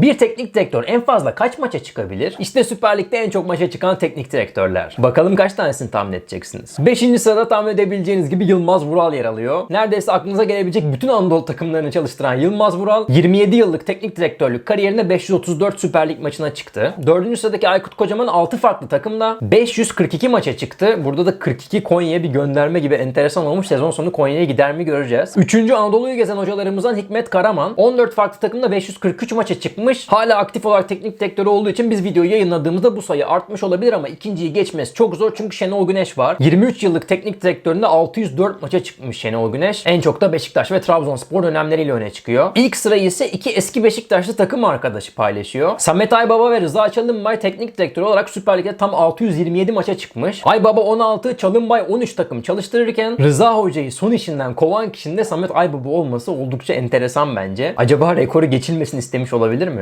Bir teknik direktör en fazla kaç maça çıkabilir? İşte Süper Lig'de en çok maça çıkan teknik direktörler. Bakalım kaç tanesini tahmin edeceksiniz. 5. sırada tahmin edebileceğiniz gibi Yılmaz Vural yer alıyor. Neredeyse aklınıza gelebilecek bütün Anadolu takımlarını çalıştıran Yılmaz Vural 27 yıllık teknik direktörlük kariyerinde 534 Süper Lig maçına çıktı. 4. sıradaki Aykut Kocaman 6 farklı takımda 542 maça çıktı. Burada da 42 Konya'ya bir gönderme gibi enteresan olmuş. Sezon sonu Konya'ya gider mi göreceğiz. 3. Anadolu'yu gezen hocalarımızdan Hikmet Karaman 14 farklı takımda 543 maça çıkmış. Hala aktif olarak teknik direktörü olduğu için biz videoyu yayınladığımızda bu sayı artmış olabilir ama ikinciyi geçmesi çok zor çünkü Şenol Güneş var. 23 yıllık teknik direktöründe 604 maça çıkmış Şenol Güneş. En çok da Beşiktaş ve Trabzonspor dönemleriyle öne çıkıyor. İlk sırayı ise iki eski Beşiktaşlı takım arkadaşı paylaşıyor. Samet Aybaba ve Rıza Çalınbay teknik direktör olarak Süper Lig'de tam 627 maça çıkmış. Aybaba 16, Çalınbay 13 takım çalıştırırken Rıza Hoca'yı son işinden kovan kişinin de Samet Aybaba olması oldukça enteresan bence. Acaba rekoru geçilmesini istemiş olabilir mi?